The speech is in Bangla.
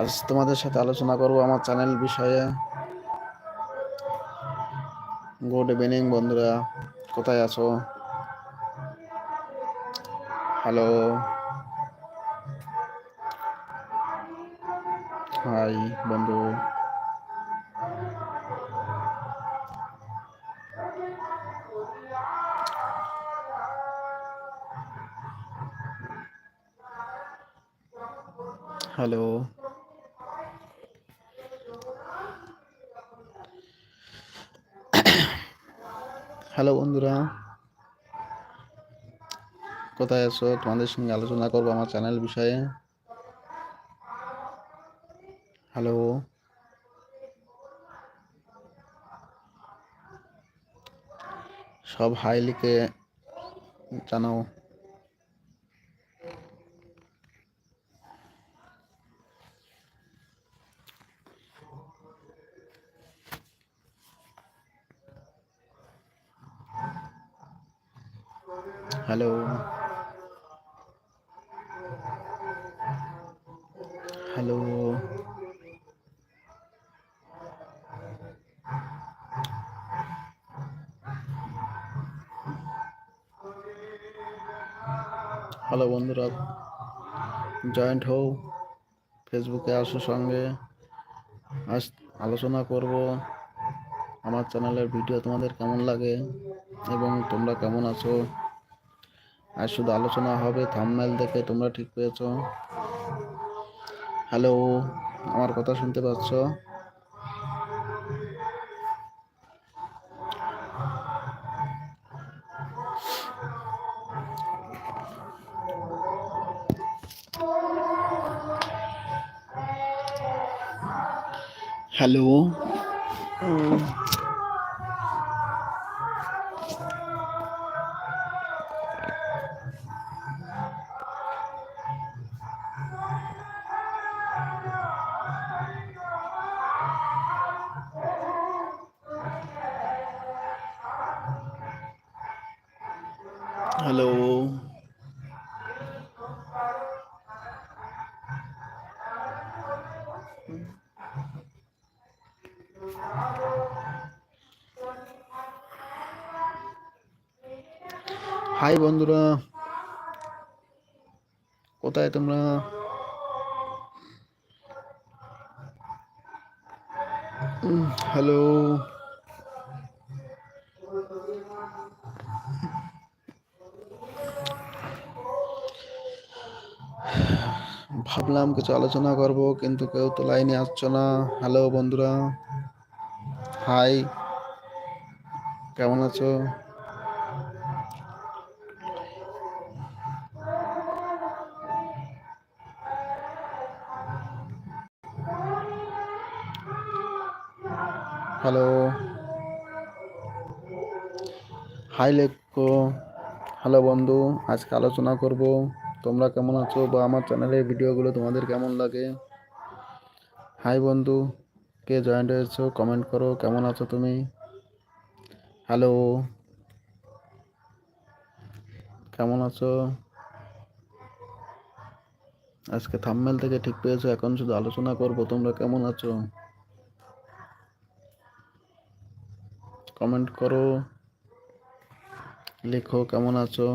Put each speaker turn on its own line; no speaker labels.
আজ তোমাদের সাথে আলোচনা করব আমার চ্যানেল বিষয়ে। গুড ইভিনিং বন্ধুরা, কোথায় আছো? হ্যালো। হাই বন্ধু। হ্যালো। হ্যালো বন্ধুরা। কোথায় আছো? তোমাদের সঙ্গে আলোচনা করব আমার চ্যানেল বিষয়ে। হ্যালো। সব হাই লিখে জানাও। হ্যালো। হ্যালো। হ্যালো বন্ধুরা জয়েন্ট হও ফেসবুকে আসো সঙ্গে। আজ আলোচনা করব আমার চ্যানেলের ভিডিও তোমাদের কেমন লাগে এবং তোমরা কেমন আছো? আর শুধু আলোচনা হবে থামমেল দেখে তোমরা ঠিক পেয়েছ। হ্যালো আমার কথা শুনতে পাচ্ছ? হ্যালো হ্যালো হাই বন্ধুরা। কোথায় তোমরা? হ্যালো ভাবলাম কিছু আলোচনা করব, কিন্তু কেউ তো লাইনে আসছো না। হ্যালো বন্ধুরা। হাই কেমন আছো? হ্যালো হাই লেখো হ্যালো বন্ধু। আজকে আলোচনা করব। তোমরা কেমন আছো বা আমার চ্যানেলের ভিডিওগুলো তোমাদের কেমন লাগে? হাই বন্ধু, কে জয়েন্ট হয়েছো? কমেন্ট করো, কেমন আছো তুমি? হ্যালো কেমন আছো? আজকে থাম্মেল থেকে ঠিক পেয়েছ, এখন শুধু আলোচনা করব, তোমরা কেমন আছো? কমেন্ট করো, লেখো, কেমন আছো?